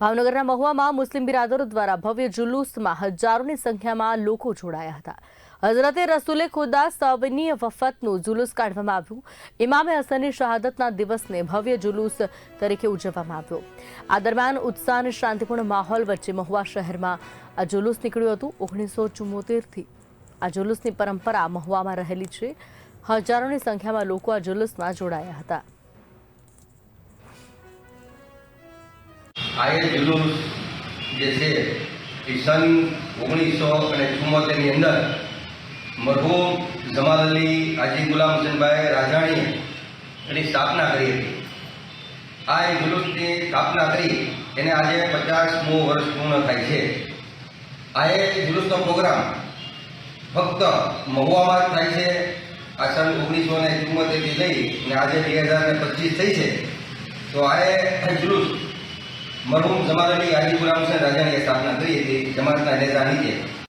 ભાવનગરના મહુવામાં મુસ્લિમ બિરાદરો દ્વારા ભવ્ય જુલુસમાં હજારોની સંખ્યામાં લોકો જોડાયા હતા. હઝરતે રસુલે ખુદા સવની વફતનું જુલુસ કાઢવામાં આવ્યું. ઇમામે હસનની શહાદતના દિવસને ભવ્ય જુલુસ તરીકે ઉજવવામાં આવ્યો. આ દરમિયાન ઉત્સાહ અને શાંતિપૂર્ણ માહોલ વચ્ચે મહુવા શહેરમાં આ જુલુસ નીકળ્યું હતું. ઓગણીસો ચુમ્મોતેરથી આ જુલુસની પરંપરા મહુવામાં રહેલી છે. હજારોની સંખ્યામાં લોકો આ જુલુસમાં જોડાયા હતા. આ એ જુલુસ જે છે, એ સન ઓગણીસો અને ચુમ્મોતેરની અંદર મરહૂમ જમાલ અલી હાજી ગુલામ હુસેનભાઈ રાજાણીએ એની સ્થાપના કરી હતી. આ એ જુલુસની સ્થાપના કરી, એને આજે પચાસમું વર્ષ પૂર્ણ થાય છે. આ એ જુલુસનો પ્રોગ્રામ ફક્ત મહુવામાં જ થાય છે, આ સન ઓગણીસો ને ચુમ્મોતેરથી લઈ અને આજે બે હજાર ને પચીસ થઈ છે. તો આ એ જુલુસ મરહૂમ જમાલ અલી ગુલામ હુસેન રાજાની સ્થાપના કરી હતી જમાતના નેતા નીચે.